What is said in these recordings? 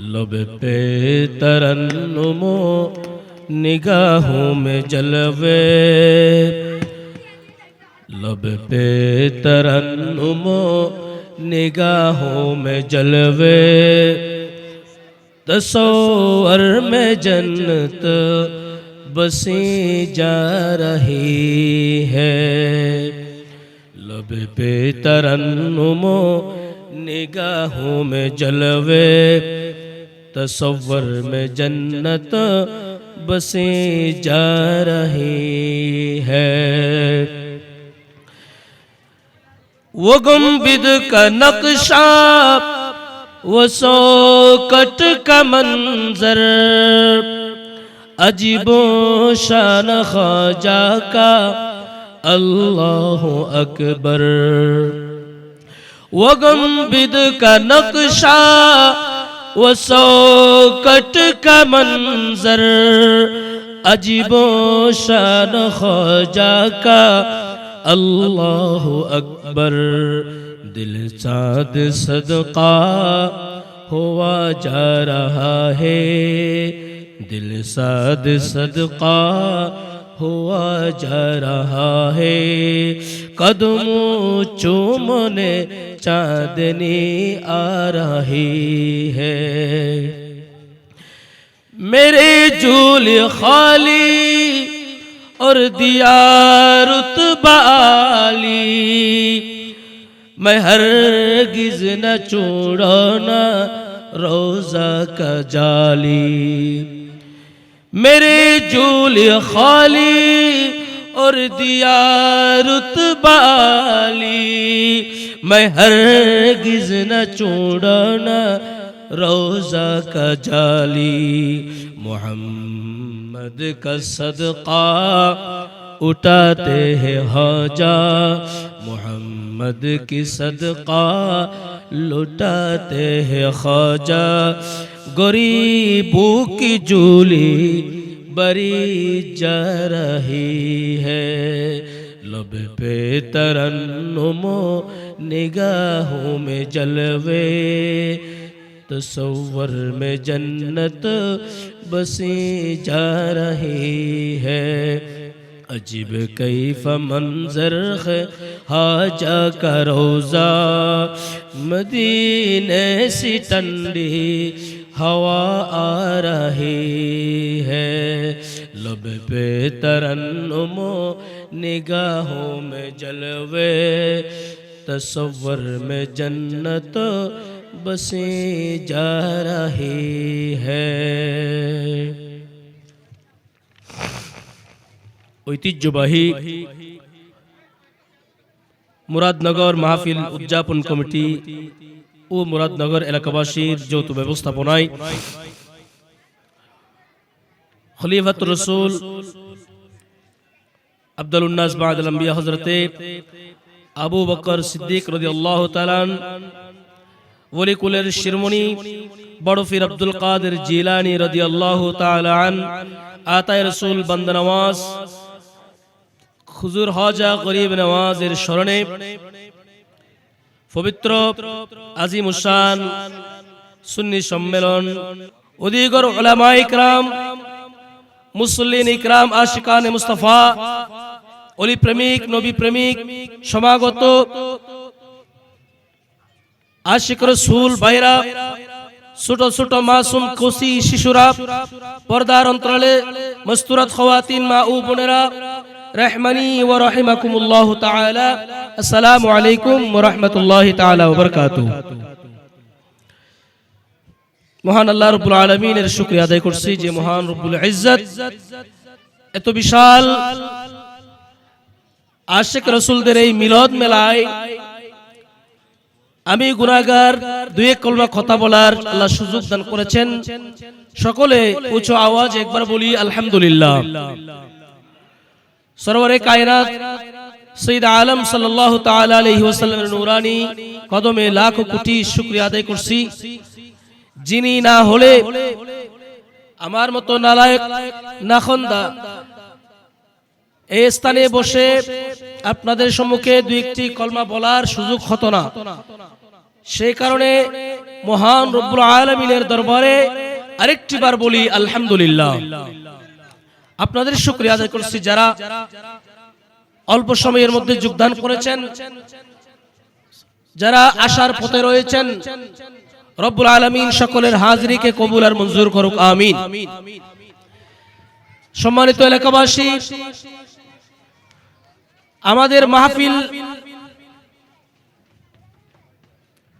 لب پہ ترنم نگاہوں میں جلوے۔ لب پہ ترنم نگاہوں میں جلوے۔ تصور میں جنت بسی جا رہی ہے۔ لب پہ ترنم نگاہوں میں جلوے۔ تصور میں جنت بسے جا رہی ہے۔ وہ گمبد کا نقشہ، وہ سو کٹ کا منظر۔ عجیب و شان خواجہ کا اللہ اکبر۔ وہ گمبد کا نقشہ وہ سوکٹ کا منظر عجیب و شان خوجا کا اللہ اکبر دل چاند صدقہ ہوا جا رہا ہے دل ساد صدقہ ہوا جا رہا ہے قدموں چومنے چاندنی آ رہی ہے۔ میرے جول خالی اور دیا رتبالی میں ہرگز نہ چھوڑنا روزہ کا جالی۔ میرے جول خالی اور دیا رتبالی میں میں ہرگز نہ چھوڑنا روزہ کا جالی۔ محمد کا صدقہ اٹھاتے ہیں حاجا محمد کی صدقہ لٹاتے ہیں خواجہ۔ گریبوں کی جولی بری جا رہی ہے۔ لب پہ ترنمو نگاہوں میں جلوے۔ تصور میں جنت بسی جا رہی ہے۔ عجیب کیف منظر ہا جا کا روزہ۔ مدینے سی ٹنڈی ہوا آ رہی ہے۔ لب پہ ترنم نگاہوں میں جلوے، تصور میں جنت بسیں جا رہی ہے۔ مراد نگر মাহফিল اجاپن کمیٹی ও মুরাদনগর এলাকাবাসীর যৌথ ব্যবস্থাপনায় খলিফাত রসুল আব্দুল উন্নাস বাদ আলম্বিয়া হজরতে আবু বকর সিদ্দিক রদি আল্লাহ তালান ওলিকুলের শিরমণি বড় ফির আব্দুল কাদের জিলানি রদি আল্লাহ তালান আতায় রসুল বন্দনওয়াজ খুজুর হজা গরিব নওয়াজের স্মরণে পবিত্র আজিম উসান সুন্নি সম্মেলন। অধিগর ওলামা ইকরাম মুসলিন ইকরাম আশিকান মুস্তফা, অলি প্রেমিক, নবী প্রেমিক, সমাগত আশিক রসুল ভাইরা, ছোট ছোট মাসুম কসি শিশুরা, পর্দার অন্তরালে মস্তুরাত খওয়াতিন মা ও বোনেরা রহমানি ও রহিমাকুমুল্লাহ তাআলা। আসসালামু আলাইকুম ওয়া রাহমাতুল্লাহি তাআলা ওয়া বারাকাতুহু মহান আল্লাহ রব্বুল আলামিনের শুকরিয়া আদায় করছি যে মহান রব্বুল ইজ্জত এত বিশাল আশিক রসুলদের এই মিলদ মেলায় আমি গুনাগার দুই এক কলমা কথা বলার আল্লাহ সুযোগ দান করেছেন। সকলে উঁচু আওয়াজ একবার বলি, আলহামদুলিল্লাহ। সরোবরে কায়নাত সৈয়দ আলম আলাইহি ওয়াসাল্লামের নূরানি কদমে লাখ কোটি শুকরিয়া আদায় করছি। যিনি না হলে আমার মতো নালায়ক, নাখন্দা এই স্থানে বসে আপনাদের সম্মুখে দুই একটি কলমা বলার সুযোগ হতো না। সেই কারণে মহান রব্বুল আলমিনের দরবারে আরেকটি বার বলি, আলহামদুলিল্লাহ। আপনাদের শুক্রিয়া আদায় করছি যারা অল্প সময়ের মধ্যে যোগদান করেছেন, যারা আশার পথে রয়েছেন, রব্বুল আলমিন সকলের হাজরিকে কবুল আর মঞ্জুর করুক, আমিন। সম্মানিত এলাকাবাসী, আমাদের মাহফিল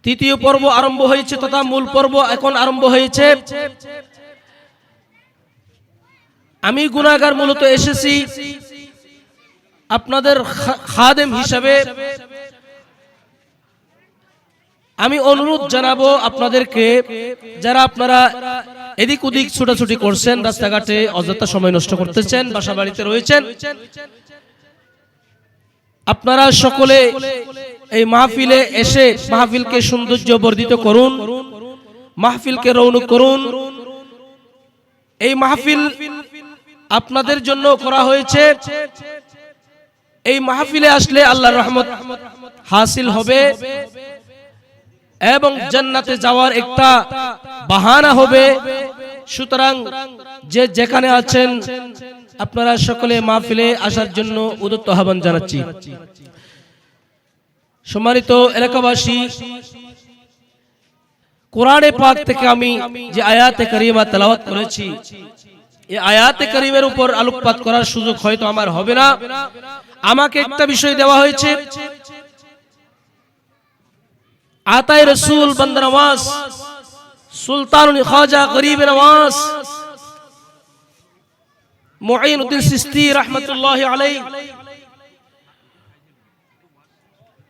তৃতীয় পর্ব আরম্ভ হয়েছে তথা মূল পর্ব এখন আরম্ভ হয়েছে। আমি গুনাগার মূলত এসেছি আপনাদের খাদেম হিসাবে। আমি অনুরোধ জানাব আপনাদেরকে, যারা আপনারা এদিক ওদিক ছুটাছুটি করছেন, রাস্তাঘাটে অযথা সময় নষ্ট করতেছেন, বাসা বাড়িতে রয়েছেন, আপনারা সকলে এই মাহফিলে এসে মাহফিলকে সৌন্দর্য বর্ধিত করুন, মাহফিলকে রৌনক করুন। এই মাহফিল আপনাদের জন্য করা হয়েছে। এই মাহফিলে আসলে আল্লাহর রহমত হাসিল হবে এবং জান্নাতে যাওয়ার একটা বাহানা হবে। সুতরাং যে যেখানে আছেন, আপনারা সকলে মাহফিলে আসার জন্য উদত্ত আহ্বান জানাচ্ছি। সম্মানিত এলাকাবাসী, কোরআনে পাক থেকে আমি যে আয়াতে করিমা তেলাওয়াত করেছি এই উপর আলোকপাত করার সুযোগ হয়তো আমার হবে না। আমাকে একটা বিষয় দেওয়া হয়েছে। আতায় রসুল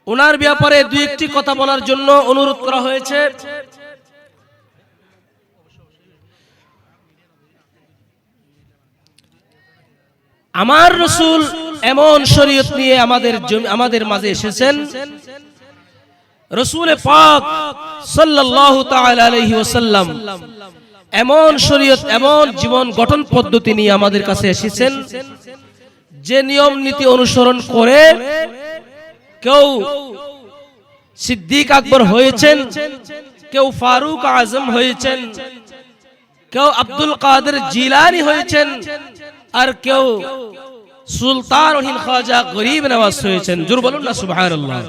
ওনার ব্যাপারে দুই একটি কথা বলার জন্য অনুরোধ করা হয়েছে। আমার রসুল এমন শরীয়ত নিয়ে আমাদের আমাদের মাঝে এসেছেন। রসুল পাক সাল্লাল্লাহু তাআলা আলাইহি ওয়াসাল্লাম এমন শরীয়ত, এমন জীবন গঠন পদ্ধতি নিয়ে আমাদের কাছে এসেছেন যে নিয়ম নীতি অনুসরণ করে কেউ সিদ্দিক আকবর হয়েছেন, কেউ ফারুক আজম হয়েছেন, কেউ আব্দুল কাদের জিলানি হয়েছেন আর কেউ সুলতান খাজা গরিব নওয়াজ হয়েছেন জোর বলুন না, সুবহানাল্লাহ।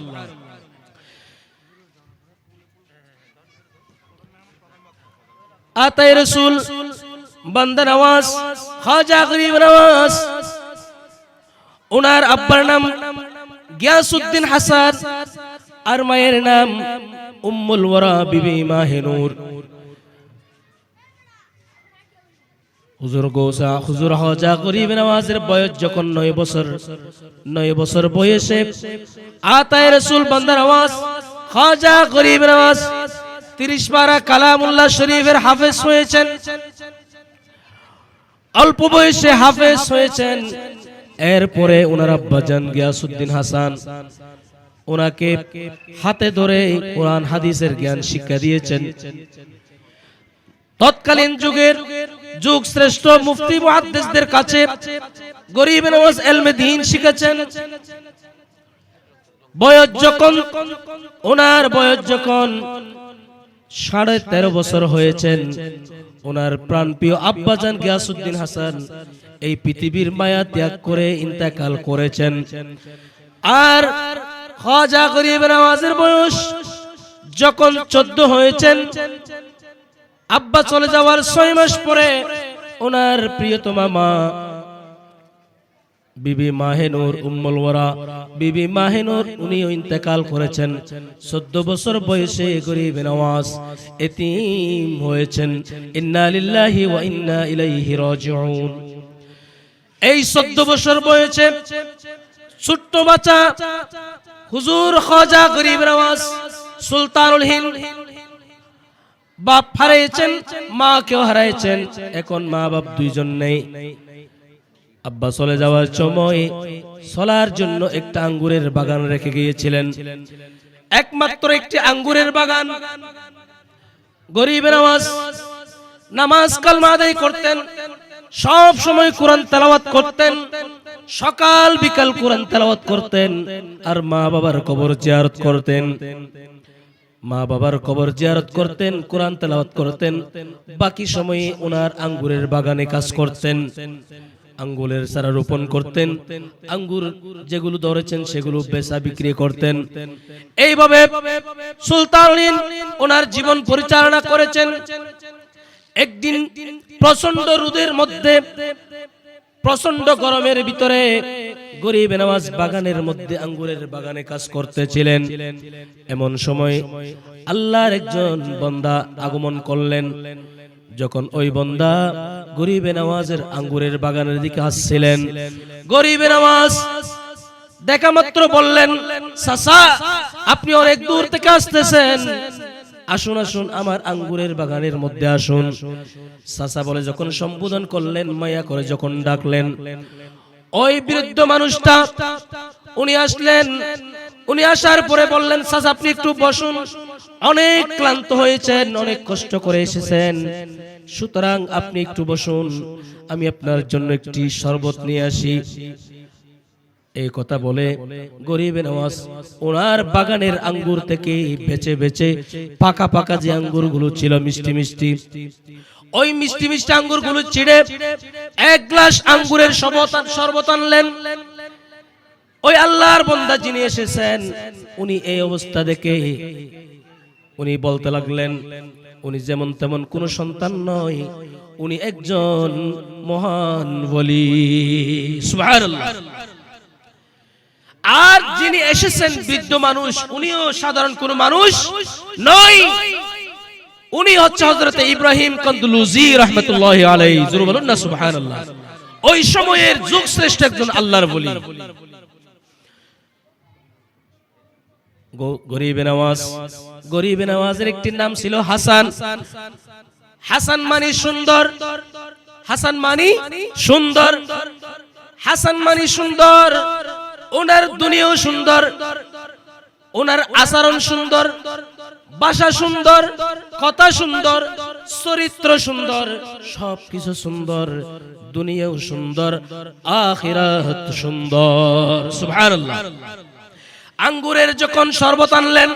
আতায় রসুল, বান্দা নওয়াজ খাজা গরিব নওয়াজ ওনার আব্বার নাম গিয়াসউদ্দিন হাসান, আর মায়ের নাম উম্মুল ওয়ারা, বিবি মাহিনুর হুজুর গোসা, হুজুর হজা গরিব নওয়াজের বয়স যখন নয় বছর নয় বছর বয়সে আতায় রসুল বান্দা নওয়াজ খাজা গরিব নওয়াজ তিরিশ পারা কালামুল্লাহ শরীফের হাফেজ হয়েছেন। অল্প বয়সে হাফেজ হয়েছেন। এরপরে ওনার আব্বাজান গিয়াসুদ্দিন হাসান, ওনাকে হাতে ধরে কোরআন, হাদিসের জ্ঞান শিক্ষা দিয়েছেন। তৎকালীন যুগের যুগ শ্রেষ্ঠ মুফতি মুহাদ্দিসদের কাছে গরিব নওয়াজ এলমে দ্বীন শিখেছেন। বয়স যখন, ওনার বয়স যখন সাড়ে তেরো বছর হয়েছেন, ওনার প্রাণপ্রিয় আব্বাজান গিয়াসুদ্দিন হাসান এই পৃথিবীর মায়া ত্যাগ করে ইন্তেকাল করেছেন। আর খাজা গরিব নওয়াজের বয়স যখন চোদ্দ হয়েছেন আব্বা চলে যাওয়ার ছয় মাস পরে ওনার প্রিয়তমা মা বিবি মাহেনুর উম্মুল ওয়ারা। বিবি মাহেনুর উনিও ইন্তেকাল করেছেন। চোদ্দ বছর বয়সে গরিব নওয়াজ এতিম হয়েছেন। ইন্না লিল্লাহি ওয়া ইন্না ইলাইহি রাজিউন। এই চোদ্দ বছর বয়সে ছোট্ট বাচ্চা হুজুর খাজা গরিব নওয়াজ সুলতানুল হিন্দ বাপ হারিয়েছেন মা কেউ হারাইছেন, এখন মা বাপ দুইজন নেই। আব্বা চলে যাওয়ার সময় চলার জন্য একটা আঙ্গুরের বাগান রেখে গিয়েছিলেন। একমাত্র একটি আঙ্গুরের বাগান। গরিবের নামাজ নামাজ কালমা আদায় করতেন, সব সময় কোরআন তেলাওয়াত করতেন, সকাল বিকাল কোরআন তেলাওয়াত করতেন, আর মা বাবার কবর জিয়ারত করতেন। মা বাবার কবর জিয়ারত করতেন, কোরআন তেলাওয়াত করতেন। বাকি সময়ে ওনার আঙ্গুরের বাগানে কাজ করতেন। আঙ্গুলের সারা রোপণ করতেন। আঙ্গুর যেগুলো ধরেছেন, সেগুলো বেচা বিক্রি করতেন। এইভাবে সুলতান ওনার জীবন পরিচালনা করেছেন। একদিন প্রচণ্ড রোদের মধ্যে প্রচণ্ড গরমের ভিতরে গরিব নামাজ বাগানের মধ্যে আঙ্গুরের বাগানে কাজ করতেছিলেন। এমন সময় আল্লাহর একজন বন্দা আগমন করলেন। যখন ওই বন্দা গরিবে নামাজের আঙ্গুরের বাগানের দিকে আসছিলেন। গরিবে নামাজ দেখা মাত্র বললেন সাসা আপনি অনেক দূর থেকে আসতেছেন। আসুন আসুন, আমার আঙ্গুরের বাগানের মধ্যে আসুন। সাসা বলে যখন সম্বোধন করলেন, মায়া করে যখন ডাকলেন ওই বৃদ্ধ মানুষটা, উনি আসলেন। উনি আসার পরে বললেন সাসা আপনি একটু বসুন। অনেক ক্লান্ত হয়েছেন, অনেক কষ্ট করে এসেছেন। সুতরাং আপনি একটু বসুন, আমি আপনার জন্য একটি শরবত নিয়ে আসি। এই কথা বলে গরিবে নওয়াজ ওনার বাগানের আঙ্গুর থেকে বেচে বেচে পাকা পাকা যে আঙ্গুরগুলো ছিল মিষ্টি মিষ্টি ওই মিষ্টি মিষ্টি আঙ্গুরগুলো চিড়ে এক গ্লাস আঙ্গুরের শরবত আনলেন। ওই আল্লাহর বন্দা যিনি এসেছেন, উনি এই অবস্থা দেখে উনি বলতে লাগলেন, উনি যেমন তেমন কোন সন্তান নয়, উনি একজন মহান বলি আর যিনি এসেছেন বৃদ্ধ মানুষ, উনিও সাধারণ কোন মানুষ নয়। উনি হচ্ছে হযরতে ইব্রাহিম কন্দুলুজি রাহমাতুল্লাহি আলাইহি জোরে বলুন ওই সময়ের যুগ শ্রেষ্ঠ একজন আল্লাহর বলি। গরিবে নওয়াজ, গরিবে নওয়াজের একটি নাম ছিল হাসান। হাসান মানি সুন্দর। হাসান মানি সুন্দর। হাসান মানি সুন্দর। ওনার দুনিয়াও সুন্দর। ওনার আচরণ সুন্দর। ভাষা সুন্দর, কথা সুন্দর, চরিত্র সুন্দর, সবকিছু সুন্দর, দুনিয়াও সুন্দর, আখিরাত সুন্দর। সুবহানাল্লাহ। আঙ্গুরের যখন শরবত আনলেন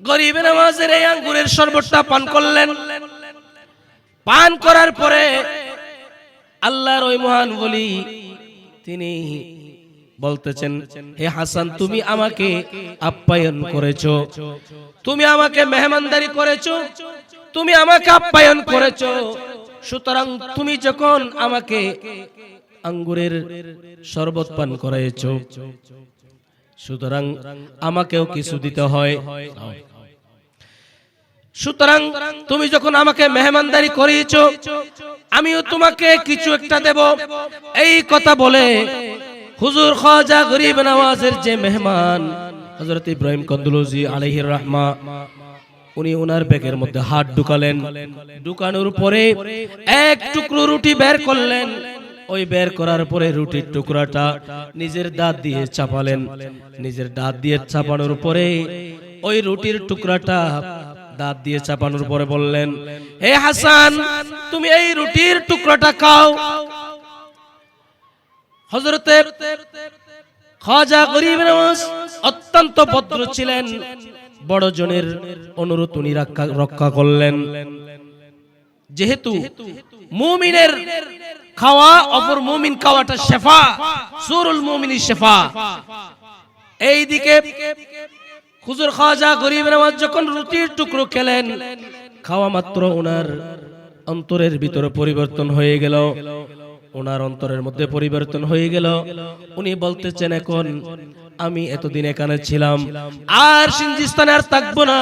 গরিবের নামাজের এই আঙ্গুরের শরবতটা পান করলেন। পান করার পরে আল্লাহর ওই মহান বলি, তিনি বলতেছেন হে হাসান তুমি আমাকে আপ্যায়ন করেছ। তুমি আমাকে মেহমানদারি করেছ। তুমি আমাকে আপ্যায়ন করেছ। সুতরাং তুমি যখন আমাকে আঙ্গুরের শরবত পান করাইছো সুতরাং আমাকেও কিছু দিতে হয়। সুতরাং তুমি যখন আমাকে মেহমানদারি করিয়েছো আমিও তোমাকে কিছু একটা দেব। এই কথা বলে হুজুর খাজা গরিব নওয়াজের যে মেহমান, হযরত ইব্রাহিম কন্দুলজি আলাইহির রাহমা, উনি ওনার ব্যাগের মধ্যে হাত ঢুকালেন। ঢুকানোর পরে এক টুকরো রুটি বের করলেন। ওই বের করার পরে রুটির টুকরাটা নিজের দাঁত দিয়ে চাপালেন। নিজের দাঁত দিয়ে চাপানোর পরে ওই রুটির টুকরাটা দাঁত দিয়ে চাপানোর পরে বললেন হে হাসান, তুমি এই রুটির টুকরাটা খাও। অত্যন্ত ভদ্র ছিলেন। বড় জনের অনুরোধ উনি রক্ষা করলেন। যেহেতু মুমিনের খাওয়া, অপর মুমিন খাওয়াটা শেফা, সুরুল মুমিনী শেফা। এইদিকে খাজা গরিব নওয়াজ যখন রুটির টুকরো খেলেন, খাওয়া মাত্র ওনার অন্তরের ভিতরে পরিবর্তন হয়ে গেল। ওনার অন্তরের মধ্যে পরিবর্তন হয়ে গেল। উনি বলতেছেন, এখন আমি এতদিন এখানে ছিলাম, আর সিনজিস্তানে আর থাকব না।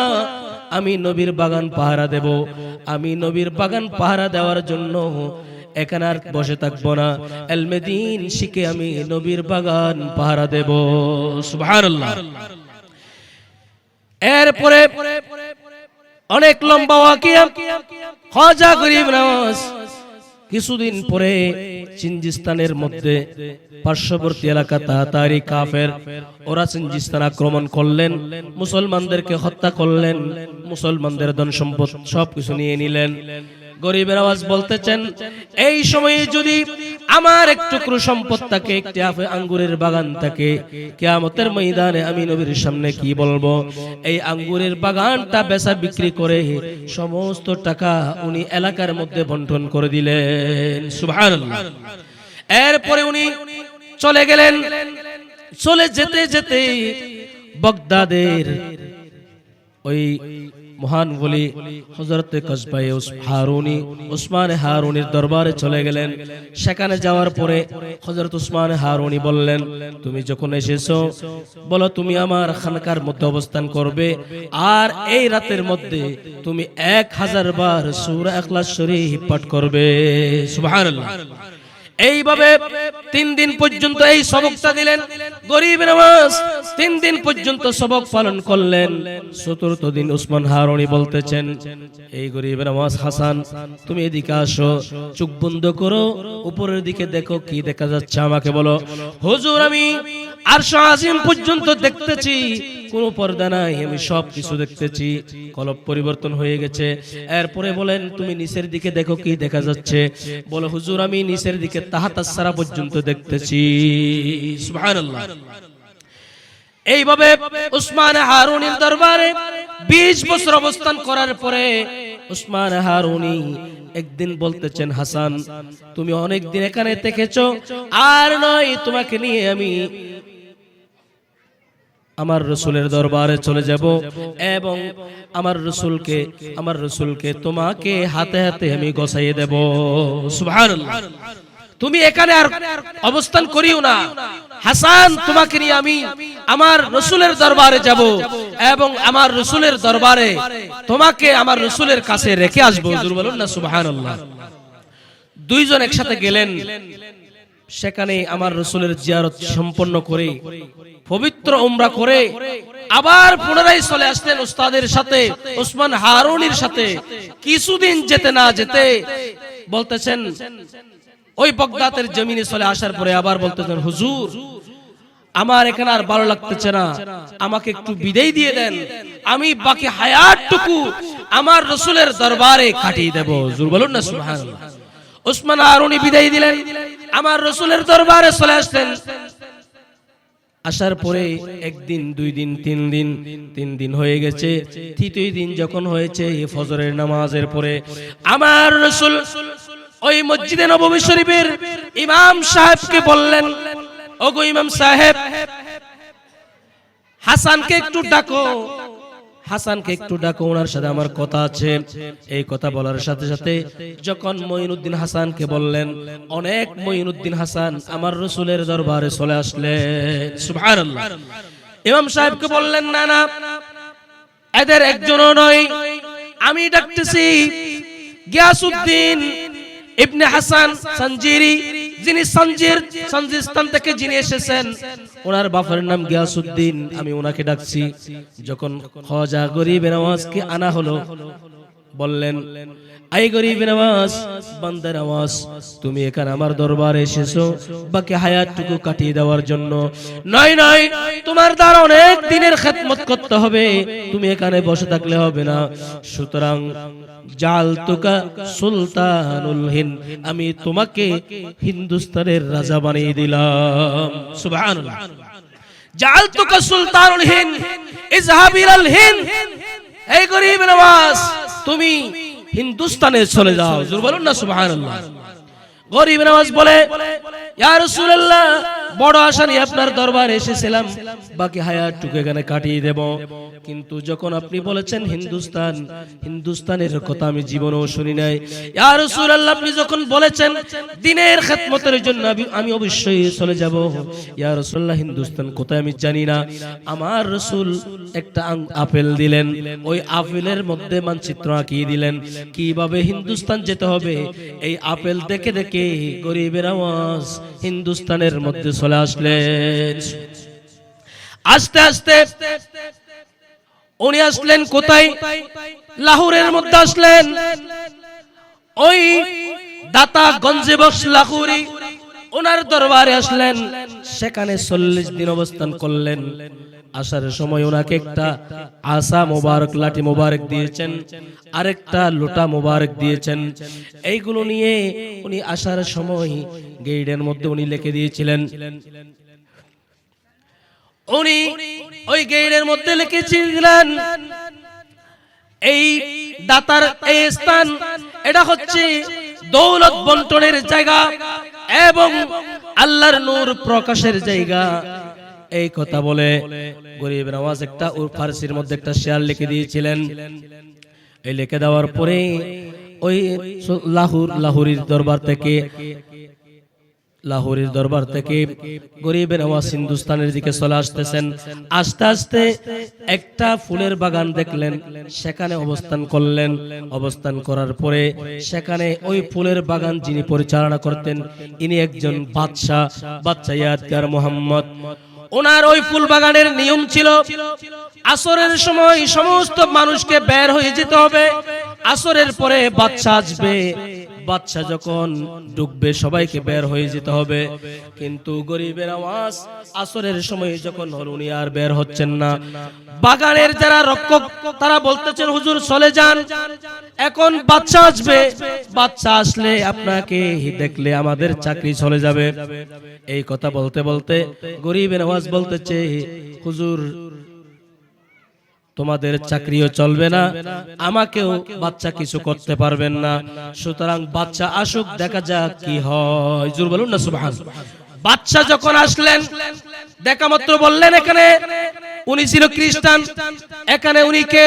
আমি নবীর বাগান পাহারা দেব। আমি নবীর বাগান পাহারা দেওয়ার জন্য এখানে আর বসে থাকব না। এলমেদিন শিখে আমি নবীর বাগান পাহারা দেব। এরপরে অনেক লম্বা ওয়াকিয়া, খাজা গরিব নওয়াজ কিছুদিন পরে চিনজিস্তানের মধ্যে পার্শ্ববর্তী এলাকা তাড়াতাড়ি কাফের। ওরা চিনজিস্তান আক্রমণ করলেন, মুসলমানদেরকে হত্যা করলেন, মুসলমানদের ধন সম্পদ সবকিছু নিয়ে নিলেন। গরিবের আওয়াজ বলতেছেন, এই সময়ে যদি আমার এক টুকরো সম্পদ থাকে একটি আঙ্গুরের বাগান থাকে, কেয়ামতের ময়দানে আমি নবীর সামনে কি বলব? এই আঙ্গুরের বাগানটা বেচা বিক্রি করে সমস্ত টাকা উনি এলাকার মধ্যে বন্টন করে দিলেন। সুবহানাল্লাহ। এরপরে উনি চলে গেলেন। চলে যেতে যেতে বগদাদের ওই মহান বলি হজরত কসবাই হারুনি, উসমান হারুনির দরবারে চলে গেলেন। সেখানে যাওয়ার পরে হজরত উসমান হারুনি বললেন, তুমি যখন এসেছ, বলো তুমি আমার খানকার মধ্যে অবস্থান করবে। আর এই রাতের মধ্যে তুমি এক হাজার বার সুরা এখলাস শরীফ পাঠ করবে। এইভাবে তিন দিন পর্যন্ত এই সবকটা দিলেন। গরিব নামাজ তিন দিন পর্যন্ত সবক পালন করলেন। চতুর্থ দিন উসমান হারনি বলতেছেন, এই গরিব নামাজ হাসান, তুমি এদিকে আসো, চোখ বন্ধ করো, উপরের দিকে দেখো কি দেখা যাচ্ছে আমাকে বলো। হুজুর, আমি পর্যন্ত দেখতেছি, কোনো পর্দা নাই, আমি সব কিছু দেখতেছি, কলব পরিবর্তন হয়ে গেছে। এরপরে বলেন, তুমি নিচের দিকে দেখো কি দেখা যাচ্ছে? বলো, হুজুর, আমি নিচের দিকে তাহাতাসারা পর্যন্ত দেখতেছি। সুবহানাল্লাহ। এইভাবে উসমান হারুনের দরবারে 20 বছর অবস্থান করার পরে উসমান হারুনি একদিন বলতেছেন, হাসান, তুমি অনেক দিন এখানে থেকেছো, আর নয়, তোমাকে নিয়ে আমি আমার রসুলের দরবারে চলে যাব এবং আমার রসুলকে আমার রসুলকে তোমাকে হাতে হাতে আমি গসাইয়ে দেব। তুমি এখানে আর অবস্থান করিও না। হাসান, তোমাকে নিয়ে আমি আমার রসুলের দরবারে যাব এবং আমার রসুলের দরবারে তোমাকে আমার রসুলের কাছে রেখে আসব। বলুন না দুইজন একসাথে গেলেন। সেখানে আমার রসুলের জিয়ারত সম্পন্ন করে, পবিত্র উমরা করে আবার পুনরায় চলে আসলেন উস্তাদের সাথে ওসমান হারুনির সাথে। কিছুদিন যেতে না যেতে বলতেছেন ওই বগদাতের জমিনে চলে আসার পরে আবার বলতেছেন, হুজুর, আমার এখানে আর ভালো লাগতেছে না। আমাকে একটু বিদায় দিয়ে দেন। আমি বাকি হায়াতটুকু আমার রসুলের দরবারে কাটিয়ে দেব। হুজুর বলুন না, সুবহানাল্লাহ। ওসমান হারুনি বিদায় দিলেন। আমার রসুলের দরবারে চলে আসলেন। আসার পরে একদিন, দুই দিন, তিন দিন তিন দিন হয়ে গেছে। তৃতীয় দিন যখন হয়েছে ফজরের নামাজের পরে আমার রসুল ওই মসজিদে নবমী শরীফের ইমাম সাহেবকে বললেন, ওগো ইমাম সাহেব, হাসানকে একটু ডাকো। হাসানকে একটু ডাকো, ওনার সাথে আমার কথা আছে। এই কথা বলার সাথে সাথে যখন মঈনুদ্দিন হাসানকে বললেন, অনেক মঈনুদ্দিন হাসান আমার রসুলের দরবারে চলে আসলেন। সুবহানাল্লাহ। ইমাম সাহেবকে বললেন, না না, এদের একজনও নয়, আমি ডাকতেছি গিয়াসউদ্দিন ইবনে হাসান সঞ্জিরি যিনি সঞ্জির সঞ্জিস্তান থেকে যিনি এসেছেন, ওনার বাপের নাম গিয়াসউদ্দিন, আমি ওনাকে ডাকছি। যখন খজা গরিবের আওয়াজকে আনা হলো, বললেন আই গরিব নওয়াজ বান্দার নওয়াজ তুমি এখানে আমার দরবারে এসেছ, বাকি হায়াতটুকু কাটিয়ে দেওয়ার জন্য। নয় নয়, তোমার দ্বারা অনেক দিনের খেদমত করতে হবে, তুমি এখানে বসে থাকলে হবে না। সুতরাং জাল তুকা সুলতানুল হিন্দ, আমি তোমাকে হিন্দুস্তানের রাজা বানিয়ে দিলাম। সুবহানাল্লাহ। জাল তুকা সুলতানুল হিন্দ ইজহাব ইলাল হিন্দ, এই গরিব নওয়াজ তুমি হিন্দুস্তানে চলে যাও। বলুন না সুবাহ গরিব নামাজ বলে ইয়া রাসূলুল্লাহ বড় আশা নিয়ে আপনার দরবারে এসেছিলাম। বাকি হায়াতটুকু এখানে কাটিয়ে দেব। কিন্তু যখন আপনি বলেছেন হিন্দুস্তান, হিন্দুস্তানের কথা আমি জীবনেও শুনি নাই। ইয়া রাসূলুল্লাহ, আপনি যখন বলেছেন দিনের খেদমতের জন্য আমি- অবশ্যই চলে যাব। ইয়া রাসূলুল্লাহ, হিন্দুস্তান কোথায় আমি জানি না। আমার রাসূল একটা আপেল দিলেন। ওই আপেলের মধ্যে মানচিত্র আঁকিয়ে দিলেন। কীভাবে হিন্দুস্তান যেতে হবে? এই আপেল দেখে দেখে গরিবের আওয়াজ হিন্দুস্তানের মধ্যে চলে আসলেন। আস্তে আস্তে উনি আসলেন কোথায়? লাহোরের মধ্যে আসলেন। ওই দাতা গঞ্জে বস লাহুরি, ওনার দরবারে আসলেন। সেখানে চল্লিশ দিন অবস্থান করলেন। আসার সময় ওনাকে একটা আসা মোবারক, লাঠি মোবারক দিয়েছেন, আরেকটা লোটা মোবারক দিয়েছেন। এইগুলো নিয়ে উনি আসার সময় গেইডের মধ্যে উনি লিখে দিয়েছিলেন। উনি ওই গেইডের মধ্যে লিখেছিলেন, এই দাতার এই স্থান, এটা হচ্ছে দৌলত বন্টনের জায়গা এবং আল্লাহর নূর প্রকাশের জায়গা। এই কথা বলে গরিব নওয়াজ একটা ফার্সির মধ্যে একটা শেয়ার লিখে দিয়েছিলেন। এই লিখে দেওয়ার পরে ওই লাহুর লাহুরির দরবার থেকে লাহোরের দরবার থেকে গরিবের আওয়াজ হিন্দুস্তানের দিকে চলে আসতেছেন। আস্তে আস্তে একটা ফুলের বাগান দেখলেন। সেখানে অবস্থান করলেন। অবস্থান করার পরে সেখানে ওই ফুলের বাগান যিনি পরিচালনা করতেন ইনি একজন বাদশাহ বাদশাহ ইয়াদগার মোহাম্মদ। ওনার ওই ফুল বাগানের নিয়ম ছিল, আসরের সময় সমস্ত মানুষকে বের হয়ে যেতে হবে, আসরের পরে বাচ্চা আসবে। বাচ্চা যখন ডুববে, সবাইকে বের হয়ে যেতে হবে। কিন্তু গরিবের আওয়াজ আসরের সময় যখন হল উনি আর বের হচ্ছেন না। বাগানের যারা রক্ষক, তারা বলতেছেন, হুজুর, চলে যান। এখন বাচ্চা আসবে। বাচ্চা আসলে আপনাকে দেখলে আমাদের চাকরি চলে যাবে। এই কথা বলতে বলতে গরিবের আওয়াজ বলতেছে, হুজুর তোমাদের চাকরিও চলবে না, আমাকেও বাচ্চা কিছু করতে পারবেন না। সুতরাং বাচ্চা আসুক, দেখা যাক কি হয়। জোর বলুন না, সুবহান। বাচ্চা যখন আসলেন, দেখা মাত্র বললেন এখানে, উনি ছিল খ্রিস্টান, এখানে উনিকে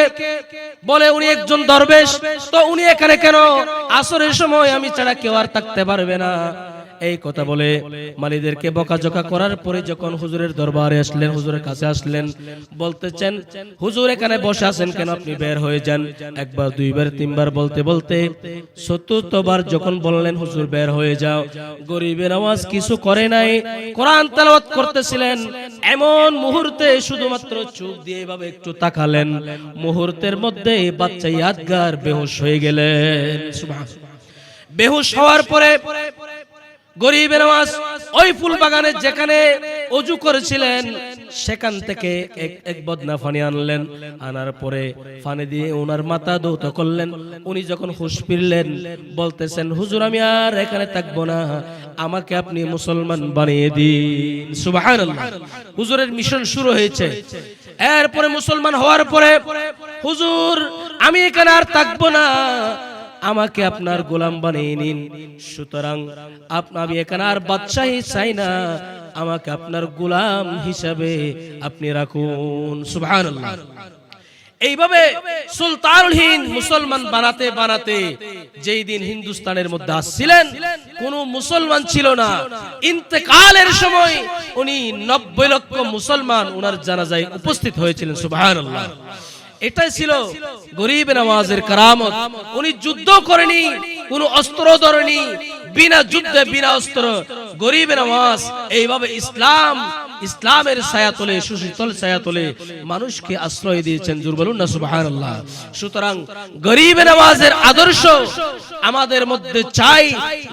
বলে উনি একজন দরবেশ। তো উনি এখানে কেন? আসরের সময় আমি ছাড়া কেউ আর থাকতে পারবে না। এই কথা বলে মালিদেরকে বকাঝকা করার পরে যখন হুজুরের দরবারে আসলেন, হুজুরের কাছে আসলেন, বলতেছেন, হুজুর এখানে বসে আছেন কেন? আপনি বের হয়ে যান। একবার, দুইবার, তিনবার বলতে বলতে চতুর্থবার যখন বললেন, হুজুর, বের হয়ে যাও। গরিবের আওয়াজ কিছু করে নাই। কোরআন তেলাওয়াত করতেছিলেন। এমন মুহূর্তে শুধুমাত্র চোখ দিয়ে এভাবে একটু তাকালেন। মুহূর্তের মধ্যে বাচ্চা ইয়াদগার বেহুশ হয়ে গেলেন। বেহুশ হওয়ার পরে গরিবের আওয়াজ ওই ফুল বাগানে যেখানে অজু করেছিলেন, সেখান থেকে এক এক বদনা ফানি আনলেন। আনার পরে ফানি দিয়ে ওনার মাথা দৌত করলেন। উনি যখন হুশ ফিরলেন, বলতেছেন, হুজুর, আমি আর এখানে থাকব না। আমাকে আপনি মুসলমান বানিয়ে দিন। সুবহানাল্লাহ। হুজুরের মিশন শুরু হয়েছে। এরপরে মুসলমান হওয়ার পরে, হুজুর, আমি এখানে আর থাকব না। আমাকে আপনার গোলাম বানিয়ে নিন। সুতরাং আপ- আমি এখানে আর বাদশাহী চাই না। আমাকে আপনার গোলাম হিসাবে আপনি রাখুন। সুবহানাল্লাহ। এইভাবে সুলতানুল হিন্দ মুসলমান বানাতে বানাতে যেই দিন হিন্দুস্তানের মধ্যে আসছিলেন, কোন মুসলমান ছিল না। ইন্তেকালের সময় উনি নব্বই লক্ষ মুসলমান ওনার জানাজায় উপস্থিত হয়েছিলেন। সুবহানাল্লাহ। এটাই ছিল গরিব নামাজের কারামত। উনি যুদ্ধ করেনি কোন অস্ত্র ধরেনি বিনা যুদ্ধে বিনা অস্ত্র। গরিব নামাজ এইভাবে ইসলাম ইসলামের ছায়া তোলে, সুশীতল ছায়া তোলে, মানুষকে আশ্রয় দিয়েছেন জোর বলুন না সুবহানাল্লাহ। সুতরাং গরিব নামাজের আদর্শ আমাদের মধ্যে চাই।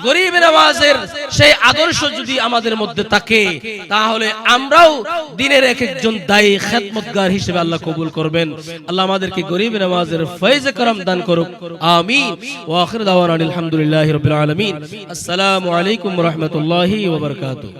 গরিব নওয়াজের সেই আদর্শ যদি আমাদের মধ্যে থাকে, তাহলে আমরাও দিনের এক একজন দায়ী খেদমতগার হিসেবে আল্লাহ কবুল করবেন। আল্লাহ আমাদেরকে গরিব নামাজের ফয়েজ করম দান করুক। আমিন। ওয়া আখির দাওয়ানা আলহামদুলিল্লাহি আসসালামু আলাইকুম রাহমাতুল্লাহি